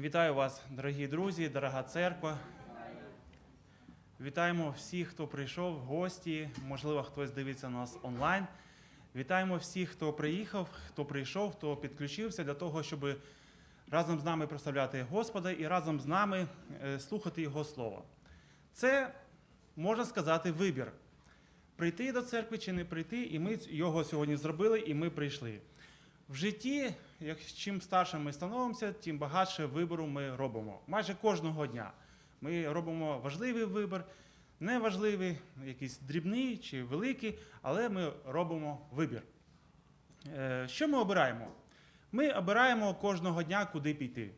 Вітаю вас, дорогі друзі, дорога церква. Вітаємо всіх, хто прийшов гості. Можливо, хтось дивиться нас онлайн. Вітаємо всіх, хто приїхав, хто прийшов, хто підключився для того, щоб разом з нами прославляти Господа і разом з нами е, слухати Його Слово. Це, можна сказати, вибір. Прийти до церкви чи не прийти, і ми його сьогодні зробили, і ми прийшли. В житті, як чим старше ми становимося, тим багатше вибору ми робимо. Майже кожного дня. Ми робимо важливий вибір, неважливий, якийсь дрібний чи великий, але ми робимо вибір. Е, Що ми обираємо? Ми обираємо кожного дня, куди піти.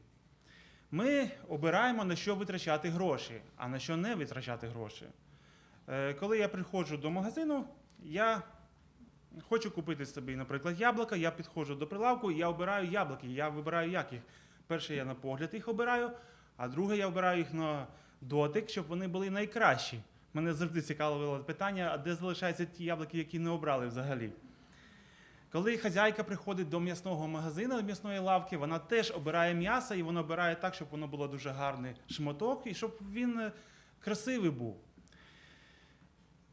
Ми обираємо, на що витрачати гроші, а на що не витрачати гроші. Е, Коли я приходжу до магазину, я хочу купити собі, наприклад, яблука, я підходжу до прилавку, я обираю яблуки. Я вибираю як їх. Перше, я на погляд їх обираю, а друге, я обираю їх на дотик, щоб вони були найкращі. Мене завжди цікавило питання, а де залишаються ті яблуки, які не обрали взагалі. Коли хазяйка приходить до м'ясного магазину, м'ясної лавки, вона теж обирає м'ясо, і вона обирає так, щоб воно було дуже гарний шматок, і щоб він е, красивий був.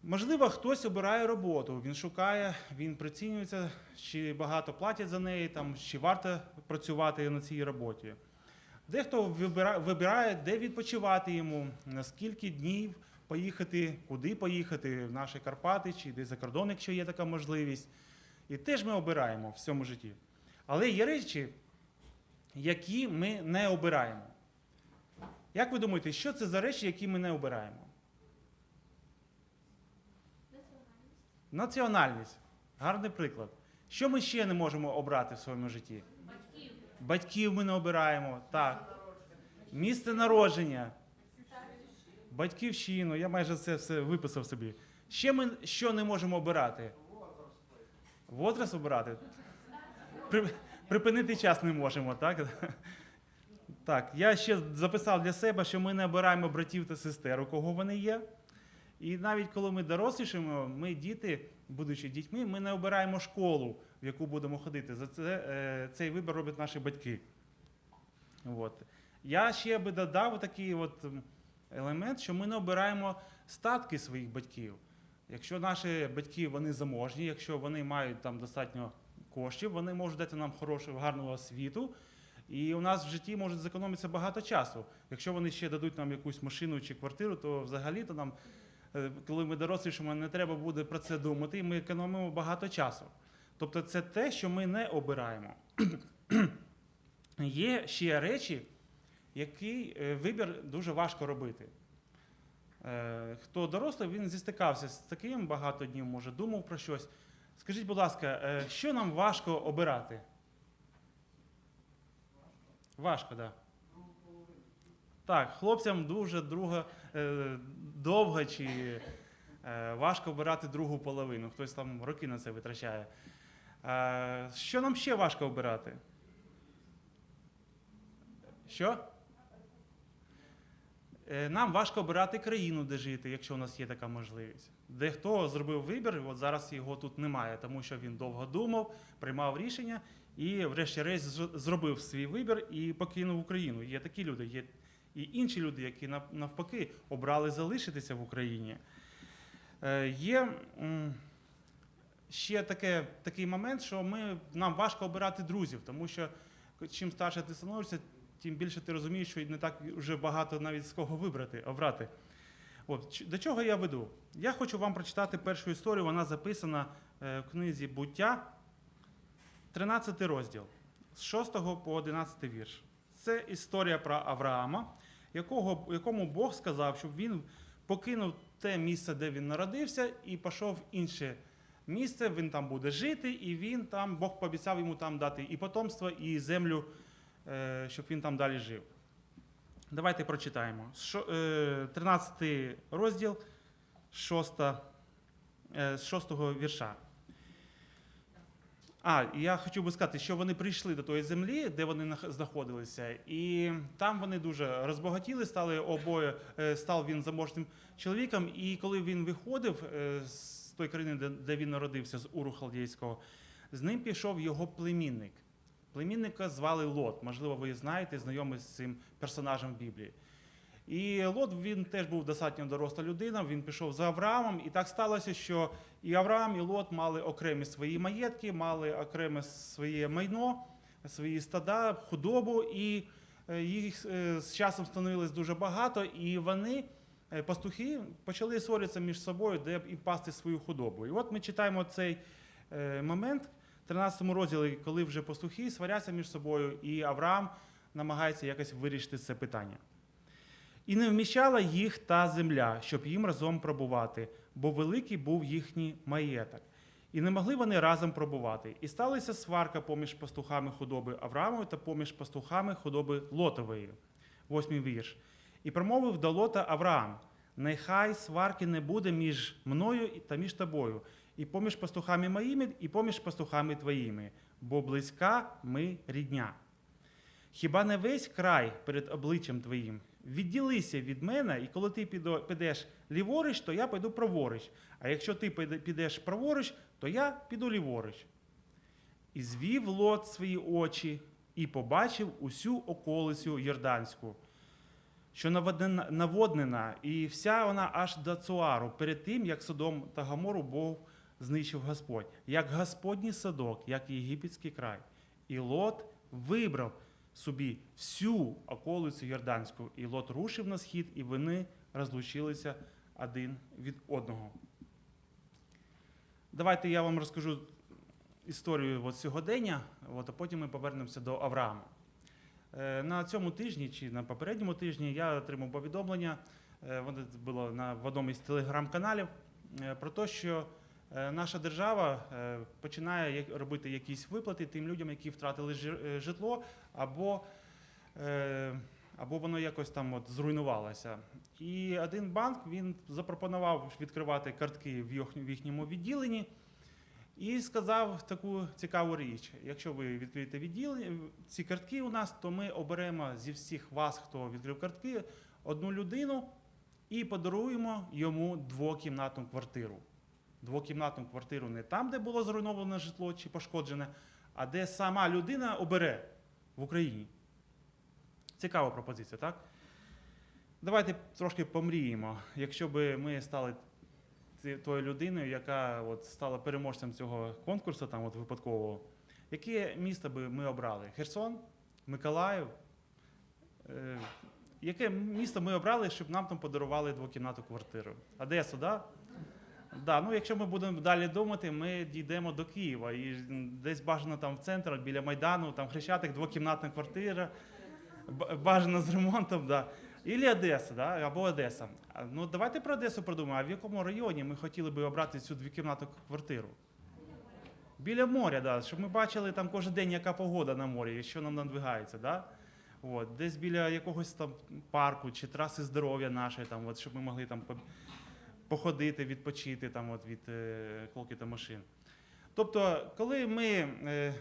Можливо, хтось обирає роботу, він шукає, він прицінюється, чи багато платять за неї, там, чи варто працювати на цій роботі. Дехто вибирає, де відпочивати йому, на скільки днів поїхати, куди поїхати, в наші Карпати чи десь за кордон, якщо є така можливість. І теж ми обираємо в цьому житті. Але є речі, які ми не обираємо. Як ви думаєте, що це за речі, які ми не обираємо? Національність. Гарний приклад. Що ми ще не можемо обрати в своєму житті? Батьків. Батьків ми не обираємо. Так. Місце народження. Батьківщину. Я майже це все виписав собі. Ще ми що не можемо обирати? Возраст обирати? При- Припинити час не можемо, так? Так, я ще записав для себе, що ми не обираємо братів та сестер, у кого вони є. І навіть коли ми дорослішимо, ми діти, будучи дітьми, ми не обираємо школу, в яку будемо ходити. За це е, цей вибір роблять наші батьки. От. Я ще би додав такий от елемент, що ми не обираємо статки своїх батьків. Якщо наші батьки вони заможні, якщо вони мають там достатньо коштів, вони можуть дати нам хорошу, гарну освіту. І у нас в житті може зекономитися багато часу. Якщо вони ще дадуть нам якусь машину чи квартиру, то взагалі то нам, коли ми дорослішимо, не треба буде про це думати, і ми економимо багато часу. Тобто це те, що ми не обираємо. Є ще речі, які е, вибір дуже важко робити. Е, Хто дорослий, він зістикався з таким багато днів, може, думав про щось. Скажіть, будь ласка, е, що нам важко обирати? Важко, так. Да. Так, хлопцям дуже друга, довго чи е, важко обирати другу половину. Хтось там роки на це витрачає. Е, що нам ще важко обирати? Що? Е, Нам важко обирати країну, де жити, якщо у нас є така можливість. Дехто зробив вибір, от зараз його тут немає, тому що він довго думав, приймав рішення і, врешті-решт, зробив свій вибір і покинув Україну. Є такі люди, є і інші люди, які навпаки обрали залишитися в Україні. Е, Є ще таке, такий момент, що ми, нам важко обирати друзів, тому що чим старше ти становишся, тим більше ти розумієш, що не так вже багато навіть з кого вибрати, обрати. От, до чого я веду? Я хочу вам прочитати першу історію, вона записана е, в книзі Буття, 13 розділ, з 6 по 11 вірш. Це історія про Авраама, якого, якому Бог сказав, щоб він покинув те місце, де він народився, і пішов в інше місце, він там буде жити, і він там, Бог пообіцяв йому там дати і потомство, і землю, е, щоб він там далі жив. Давайте прочитаємо. Е, 13 розділ, 6, е, з 6 вірша. А, я хотів би сказати, що вони прийшли до тої землі, де вони знаходилися, і там вони дуже розбагатіли, стали обоє, е, став він заможним чоловіком. І коли він виходив е, з тої країни, де, він народився, з Уру Халдійського, з ним пішов його племінник. Племінника звали Лот. Можливо, ви знаєте, знайомі з цим персонажем в Біблії. І Лот він теж був достатньо доросла людина. Він пішов за Авраамом, і так сталося, що і Авраам, і Лот мали окремі свої маєтки, мали окреме своє майно, свої стада, худобу, і е, їх е, з часом становилось дуже багато, і вони, е, пастухи, почали ссоритися між собою, де і пасти свою худобу. І от ми читаємо цей момент в 13 розділі, коли вже пастухи сваряться між собою, і Авраам намагається якось вирішити це питання. І не вміщала їх та земля, щоб їм разом пробувати, бо великий був їхній маєток. І не могли вони разом пробувати. І сталася сварка поміж пастухами худоби Авраамової та поміж пастухами худоби Лотової. Восьмий вірш. І промовив до Лота Авраам: Нехай сварки не буде між мною та між тобою, і поміж пастухами моїми, і поміж пастухами твоїми, бо близька ми рідня. Хіба не весь край перед обличчям твоїм? Відділися від мене, і коли ти підеш ліворуч, то я піду праворуч. А якщо ти підеш праворуч, то я піду ліворуч. І звів лот свої очі і побачив усю околицю Йорданську, що наводнена- і вся вона аж до Цуару, перед тим, як Содом та Гамору Бог знищив Господь, як Господній садок, як єгипетський край. І Лот вибрав собі всю околицю Йорданську, і Лот рушив на схід, і вони розлучилися один від одного. Давайте я вам розкажу історію от сьогодення, от, а потім ми повернемося до Авраама. Е, На цьому тижні чи на попередньому тижні я отримав повідомлення, е, воно було на в одному із телеграм-каналів, е, про те, що наша держава е, починає робити якісь виплати тим людям, які втратили е, житло, або, е, або воно якось там от зруйнувалося. І один банк він запропонував відкривати картки в їхньому відділенні. І сказав таку цікаву річ: якщо ви відкриєте відділення, ці картки у нас, то ми оберемо зі всіх вас, хто відкрив картки, одну людину і подаруємо йому двокімнатну квартиру. Двокімнатну квартиру не там, де було зруйноване житло чи пошкоджене, а де сама людина обере в Україні. Цікава пропозиція, так? Давайте трошки помріємо. Якщо б ми стали тою людиною, яка от стала переможцем цього конкурсу, там от випадкового, яке місто би ми обрали? Херсон, Миколаїв? Е, яке місто ми обрали, щоб нам там подарували двокімнатну квартиру? Одесу? Да? Да, ну якщо ми будемо далі думати, ми дійдемо до Києва. І десь бажано там в центр, біля Майдану, там Хрещатик, двокімнатна квартира, бажано з ремонтом, да. Ілі Одеса, да? або Одеса. Ну давайте про Одесу подумаємо, а в якому районі ми хотіли би обрати цю двокімнатну квартиру? Біля моря, да, щоб ми бачили там кожен день, яка погода на морі, що нам надвигається. Да? От, десь біля якогось там парку чи траси здоров'я нашої, там, от, щоб ми могли там походити, відпочити там, от, від е, клокіта машин. Тобто, коли ми, е, е,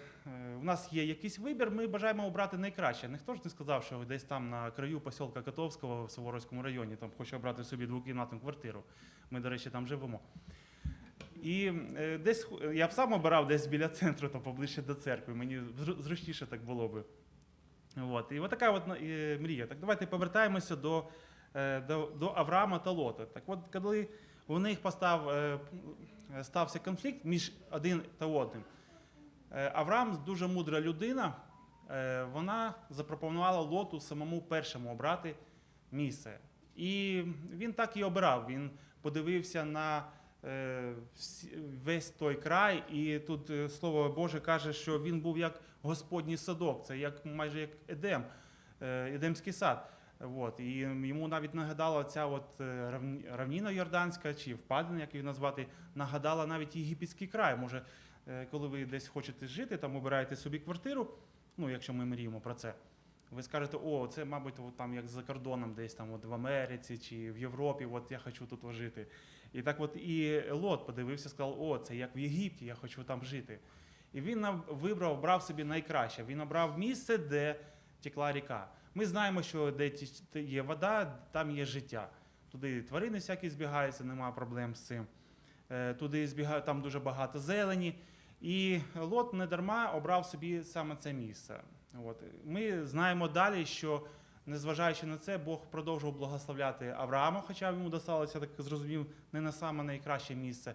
у нас є якийсь вибір, ми бажаємо обрати найкраще. Ніхто ж не сказав, що десь там на краю посілка Котовського в Суворовському районі там хоче обрати собі двокімнатну квартиру. Ми, до речі, там живемо. І е, десь я б сам обирав десь біля центру, там поближче до церкви. Мені зручніше так було би. От. І от така е, мрія. Так давайте повертаємося до, е, до, до Авраама та Лота. Так от, коли у них постав, е, стався конфлікт між один та одним, е, Авраам дуже мудра людина, е, вона запропонувала Лоту самому першому обрати місце. І він так і обирав. Він подивився на е, весь той край, і тут е, слово Боже каже, що він був як Господній садок, це як майже як Едем, е, Едемський сад. От, і йому навіть нагадала ця от е, равні- равніна Йорданська чи впадина, як її назвати, нагадала навіть єгипетський край. Може, е, коли ви десь хочете жити, там обираєте собі квартиру, ну якщо ми мріємо про це. Ви скажете, о, це, мабуть, от там як за кордоном, десь там от в Америці чи в Європі, от я хочу тут жити. І так от і Лот подивився, сказав, о, це як в Єгипті, я хочу там жити. І він вибрав, брав собі найкраще. Він обрав місце, де текла ріка. Ми знаємо, що де є вода, там є життя. Туди тварини всякі збігаються, немає проблем з цим. Е, Туди збігають, там дуже багато зелені. І Лот не дарма обрав собі саме це місце. От. Ми знаємо далі, що незважаючи на це, Бог продовжував благословляти Авраама, хоча йому досталося, так зрозумів, не на саме найкраще місце.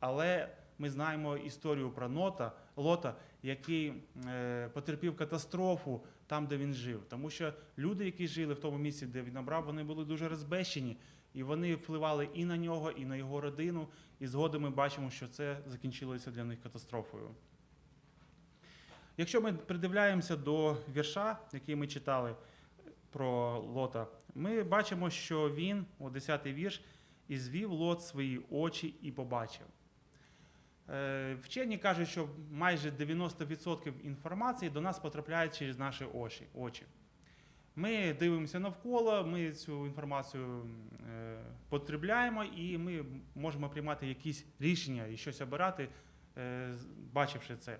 Але ми знаємо історію про Нота, Лота, який е, потерпів катастрофу там, де він жив. Тому що люди, які жили в тому місці, де він обрав, вони були дуже розбещені, і вони впливали і на нього, і на його родину. І згодом ми бачимо, що це закінчилося для них катастрофою. Якщо ми придивляємося до вірша, який ми читали про Лота, ми бачимо, що він, о 10-й вірш, і звів Лот свої очі і побачив. Е, Вчені кажуть, що майже 90% інформації до нас потрапляє через наші очі. Ми дивимося навколо, ми цю інформацію е, потребляємо і ми можемо приймати якісь рішення і щось обирати, е, бачивши це.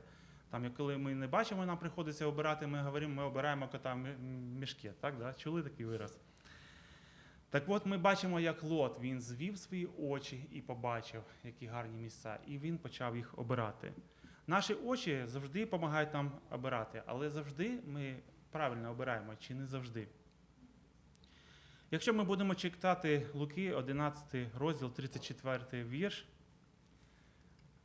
Там, коли ми не бачимо, нам приходиться обирати, ми говоримо, ми обираємо кота мішки. Так, да? Чули такий вираз? Так от ми бачимо, як Лот він звів свої очі і побачив, які гарні місця, і він почав їх обирати. Наші очі завжди допомагають нам обирати, але завжди ми правильно обираємо чи не завжди. Якщо ми будемо читати Луки, 11 розділ, 34 вірш,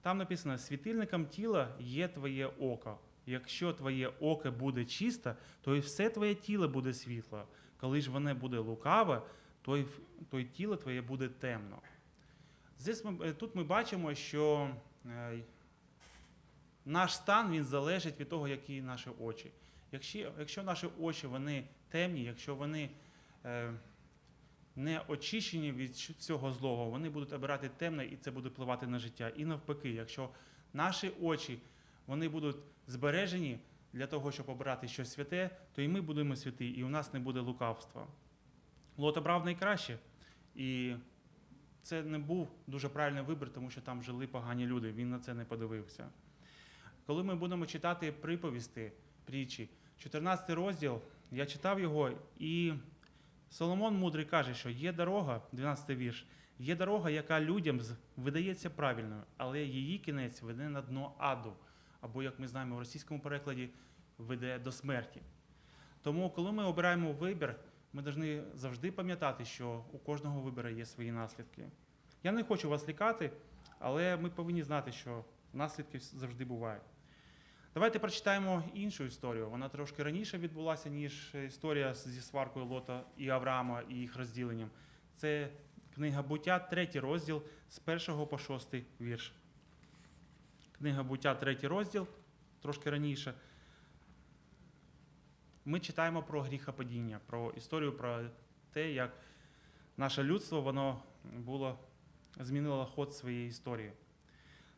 там написано: світильником тіла є твоє око. Якщо твоє око буде чисте, то і все твоє тіло буде світло. Коли ж воно буде лукаве, то й, то тіло твоє буде темно. Здесь ми, е, тут ми бачимо, що е, наш стан він залежить від того, які наші очі. Якщо, якщо наші очі вони темні, якщо вони е, не очищені від цього злого, вони будуть обирати темне і це буде впливати на життя. І навпаки, якщо наші очі вони будуть збережені для того, щоб обирати щось святе, то і ми будемо святі, і у нас не буде лукавства. Лот обрав найкраще, і це не був дуже правильний вибір, тому що там жили погані люди. Він на це не подивився. Коли ми будемо читати приповісти, притчі, 14 розділ, я читав його, і Соломон мудрий каже, що є дорога, 12 вірш, є дорога, яка людям видається правильною, але її кінець веде на дно аду, або, як ми знаємо в російському перекладі, веде до смерті. Тому, коли ми обираємо вибір, ми повинні завжди пам'ятати, що у кожного вибору є свої наслідки. Я не хочу вас лікати, але ми повинні знати, що наслідки завжди бувають. Давайте прочитаємо іншу історію. Вона трошки раніше відбулася, ніж історія зі сваркою Лота і Авраама і їх розділенням. Це книга буття, третій розділ з першого по шостий вірш. Книга буття, третій розділ, трошки раніше. Ми читаємо про гріхопадіння, про історію про те, як наше людство воно було змінило ход своєї історії.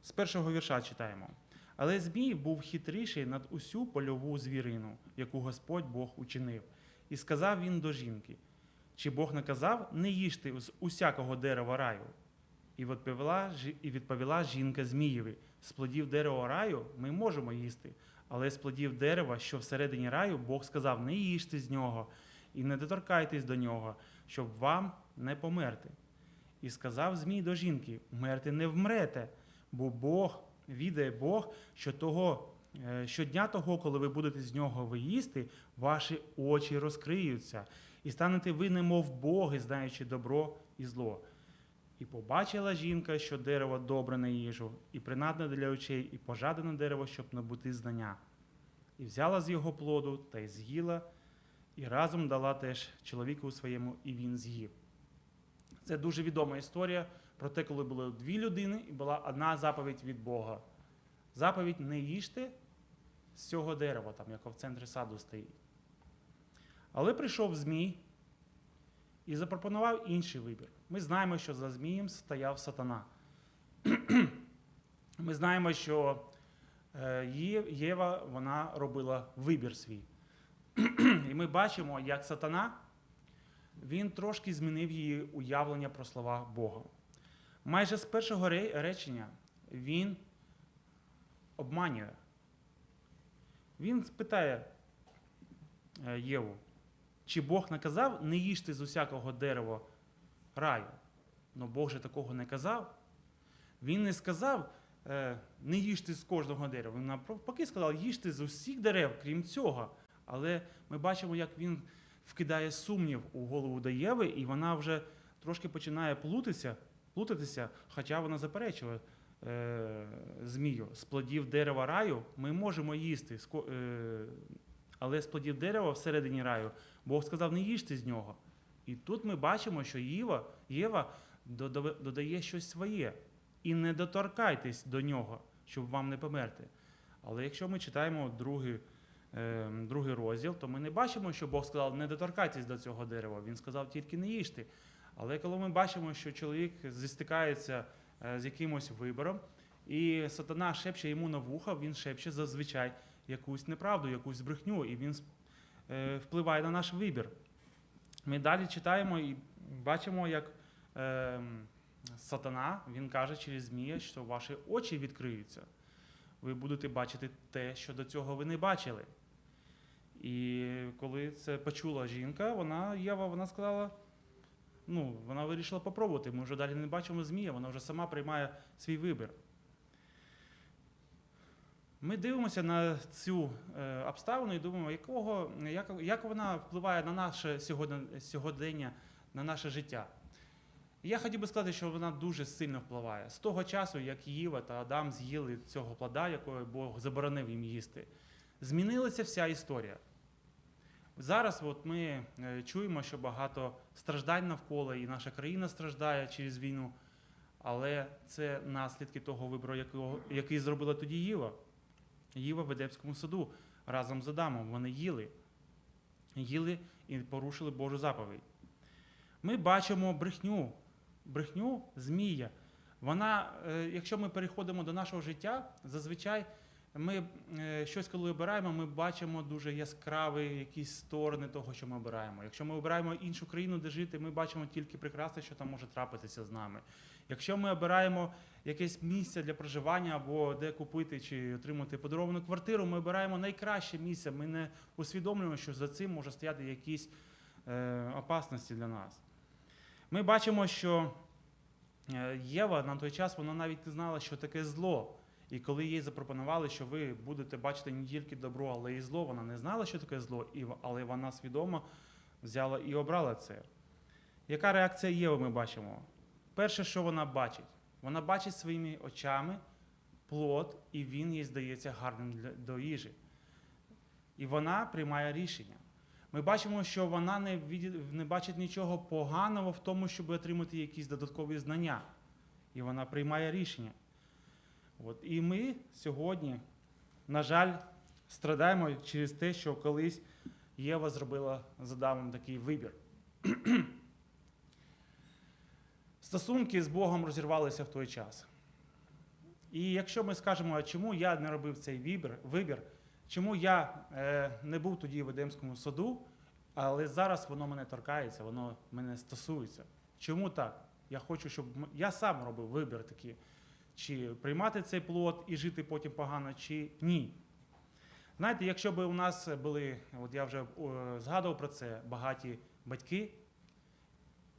З першого вірша читаємо. Але Змій був хитріший над усю польову звірину, яку Господь Бог учинив. І сказав він до жінки: Чи Бог наказав не їжте з усякого дерева раю? І відповіла, і відповіла жінка Змієві: з плодів дерева раю ми можемо їсти, але з плодів дерева, що всередині раю, Бог сказав: не їжте з нього і не доторкайтесь до нього, щоб вам не померти. І сказав Змій до жінки: Умерти не вмрете, бо Бог відає Бог, що того, е, щодня того, коли ви будете з нього виїсти, ваші очі розкриються, і станете ви, немов Боги, знаючи добро і зло. І побачила жінка, що дерево добре на їжу, і принадне для очей, і пожадане дерево, щоб набути знання. І взяла з його плоду та й з'їла, і разом дала теж чоловіку своєму, і він з'їв. Це дуже відома історія про те, коли були дві людини, і була одна заповідь від Бога. Заповідь не їжте з цього дерева, там, яке в центрі саду стоїть. Але прийшов Змій і запропонував інший вибір. Ми знаємо, що за Змієм стояв сатана. Ми знаємо, що е, Єва вона робила вибір свій. І ми бачимо, як сатана він трошки змінив її уявлення про слова Бога. Майже з першого речення він обманює. Він спитає е, Єву, чи Бог наказав не їжте з усякого дерева раю? Ну Бог же такого не казав. Він не сказав е, не їжте з кожного дерева. Він навпаки сказав, їжте з усіх дерев, крім цього. Але ми бачимо, як він вкидає сумнів у голову до Єви, і вона вже трошки починає плутатися, плутатися хоча вона заперечила е, змію. З плодів дерева раю ми можемо їсти, е, але з плодів дерева всередині раю Бог сказав, не їжте з нього. І тут ми бачимо, що Єва, Єва додає щось своє. І не доторкайтесь до нього, щоб вам не померти. Але якщо ми читаємо другий, е, другий розділ, то ми не бачимо, що Бог сказав, не доторкайтесь до цього дерева. Він сказав тільки не їжте. Але коли ми бачимо, що чоловік зістикається е, з якимось вибором, і сатана шепче йому на вуха, він шепче зазвичай якусь неправду, якусь брехню, і він е, впливає на наш вибір. Ми далі читаємо і бачимо, як е, сатана він каже через змія, що ваші очі відкриються. Ви будете бачити те, що до цього ви не бачили. І коли це почула жінка, вона, Єва, вона сказала, ну, вона вирішила попробувати. Ми вже далі не бачимо змія, вона вже сама приймає свій вибір. Ми дивимося на цю е, обставину і думаємо, якого, як, як вона впливає на наше сьогодення, на наше життя. Я хотів би сказати, що вона дуже сильно впливає. З того часу, як Єва та Адам з'їли цього плода, якого Бог заборонив їм їсти, змінилася вся історія. Зараз от ми е, чуємо, що багато страждань навколо, і наша країна страждає через війну, але це наслідки того вибору, який зробила тоді Єва. Єва в Едемському саду разом з Адамом. Вони їли, їли і порушили Божу заповідь. Ми бачимо брехню, брехню змія. Вона, е, якщо ми переходимо до нашого життя, зазвичай ми е, щось, коли обираємо, ми бачимо дуже яскраві якісь сторони того, що ми обираємо. Якщо ми обираємо іншу країну, де жити, ми бачимо тільки прекрасне, що там може трапитися з нами. Якщо ми обираємо якесь місце для проживання або де купити чи отримати подаровану квартиру, ми обираємо найкраще місце. Ми не усвідомлюємо, що за цим може стояти якісь е, опасності для нас. Ми бачимо, що е, Єва на той час вона навіть не знала, що таке зло. І коли їй запропонували, що ви будете бачити не тільки добро, але і зло, вона не знала, що таке зло, але вона свідомо взяла і обрала це. Яка реакція Єви ми бачимо? Перше, що вона бачить, вона бачить своїми очами плод, і він їй здається гарним для, до їжі. І вона приймає рішення. Ми бачимо, що вона не, від- не бачить нічого поганого в тому, щоб отримати якісь додаткові знання. І вона приймає рішення. От. І ми сьогодні, на жаль, страдаємо через те, що колись Єва зробила з такий вибір. Стосунки з Богом розірвалися в той час. І якщо ми скажемо, чому я не робив цей вибір, чому я е, не був тоді в Едемському саду, але зараз воно мене торкається, воно мене стосується. Чому так? Я хочу, щоб я сам робив вибір такий, чи приймати цей плод і жити потім погано, чи ні. Знаєте, якщо б у нас були, от я вже згадував про це, багаті батьки,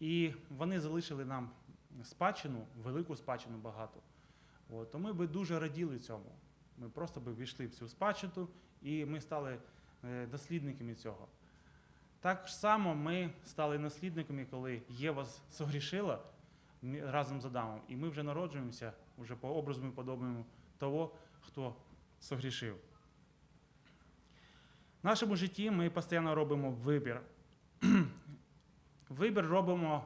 і вони залишили нам спадщину, велику спадщину багато, от, то ми би дуже раділи цьому. Ми просто би війшли в цю спадщину і ми стали е, дослідниками цього. Так само ми стали наслідниками, коли Єва согрішила разом з Адамом, і ми вже народжуємося вже по образу і подобному того, хто согрішив. В нашому житті ми постійно робимо вибір. Вибір робимо,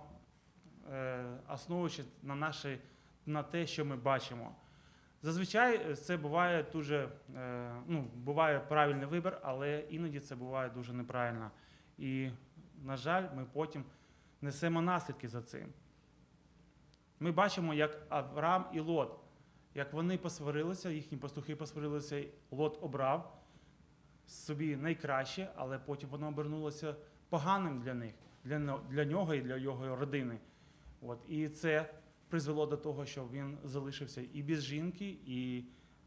основуючись на, наші, на те, що ми бачимо. Зазвичай це буває дуже, е, ну, буває правильний вибір, але іноді це буває дуже неправильно. І, на жаль, ми потім несемо наслідки за цим. Ми бачимо, як Авраам і Лот, як вони посварилися, їхні пастухи посварилися, Лот обрав собі найкраще, але потім воно обернулося поганим для них, для, для нього і для його родини. От. І це призвело до того, що він залишився і без жінки, і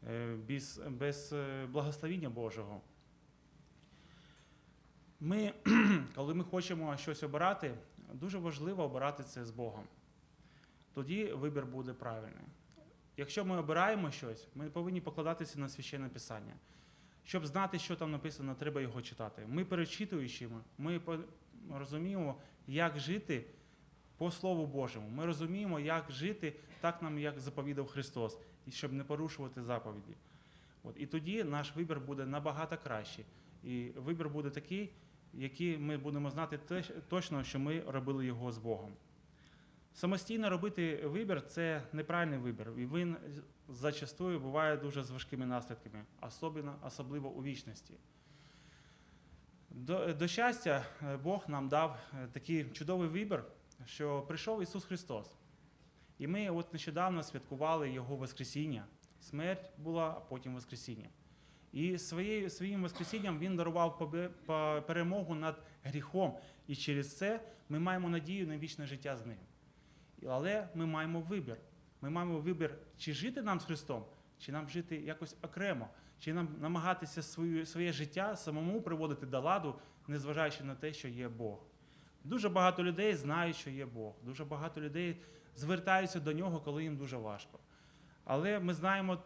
е, без, без е, благословіння Божого. Ми, коли ми хочемо щось обирати, дуже важливо обирати це з Богом. Тоді вибір буде правильний. якщо ми обираємо щось, ми повинні покладатися на священне писання. Щоб знати, що там написано, треба його читати. Ми перечитуючи, ми розуміємо, як жити по Слову Божому. Ми розуміємо, як жити так нам, як заповідав Христос, і щоб не порушувати заповіді. От, і тоді наш вибір буде набагато кращий. І вибір буде такий, який ми будемо знати точно, що ми робили його з Богом. Самостійно робити вибір це неправильний вибір, і він зачастую буває дуже з важкими наслідками, особливо, особливо у вічності. До, до щастя, Бог нам дав е, такий чудовий вибір, що прийшов Ісус Христос. І ми от нещодавно святкували Його Воскресіння. Смерть була, а потім Воскресіння. І своєю, своїм Воскресінням Він дарував перемогу над гріхом. І через це ми маємо надію на вічне життя з ним. Але ми маємо вибір. Ми маємо вибір, чи жити нам з Христом, чи нам жити якось окремо, чи нам намагатися своє життя самому приводити до ладу, незважаючи на те, що є Бог. Дуже багато людей знають, що є Бог. Дуже багато людей звертаються до нього, коли їм дуже важко. Але ми знаємо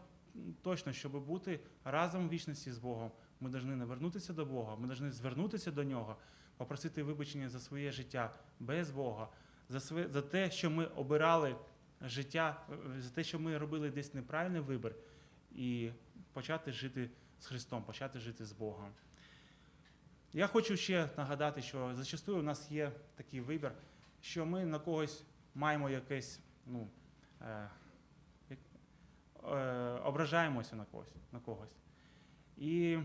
точно, щоб бути разом в вічності з Богом, ми повинні навернутися до Бога, ми повинні звернутися до нього, попросити вибачення за своє життя без Бога, за, своє, за те, що ми обирали життя, за те, що ми робили десь неправильний вибір, і почати жити з Христом, почати жити з Богом. Я хочу ще нагадати, що зачастую у нас є такий вибір, що ми на когось маємо якесь, ну, е, е, ображаємося на когось, на когось. І,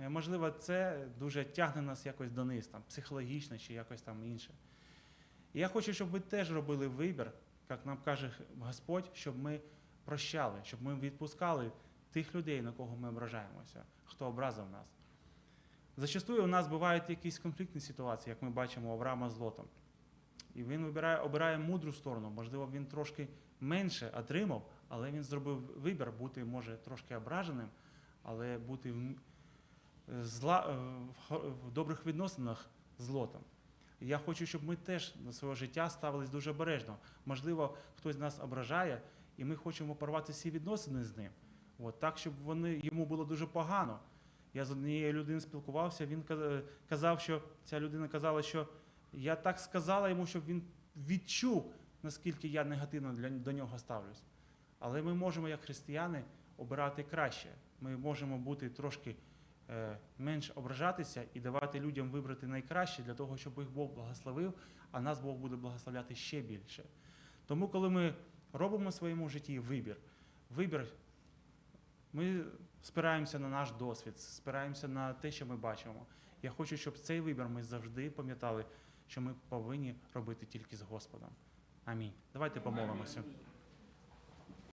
е, можливо, це дуже тягне нас якось дониз, там, психологічно чи якось там інше. І я хочу, щоб ви теж робили вибір, як нам каже Господь, щоб ми прощали, щоб ми відпускали тих людей, на кого ми ображаємося, хто образив нас. Зачастую у нас бувають якісь конфліктні ситуації, як ми бачимо Авраама з Лотом. І він вибирає, обирає мудру сторону. Можливо, він трошки менше отримав, але він зробив вибір бути, може, трошки ображеним, але бути в, зла, е, в, добрих відносинах з Лотом. Я хочу, щоб ми теж до свого життя ставились дуже обережно. Можливо, хтось нас ображає, і ми хочемо порвати всі відносини з ним. От, так, щоб вони, йому було дуже погано. Я з однією людиною спілкувався, він казав, що ця людина казала, що я так сказала йому, щоб він відчув, наскільки я негативно для, до нього ставлюсь. Але ми можемо, як християни, обирати краще. Ми можемо бути трошки е, менш ображатися і давати людям вибрати найкраще для того, щоб їх Бог благословив, а нас Бог буде благословляти ще більше. Тому, коли ми робимо в своєму житті вибір, вибір, ми спираємося на наш досвід, спираємося на те, що ми бачимо. Я хочу, щоб цей вибір ми завжди пам'ятали, що ми повинні робити тільки з Господом. Амінь. Давайте помолимося.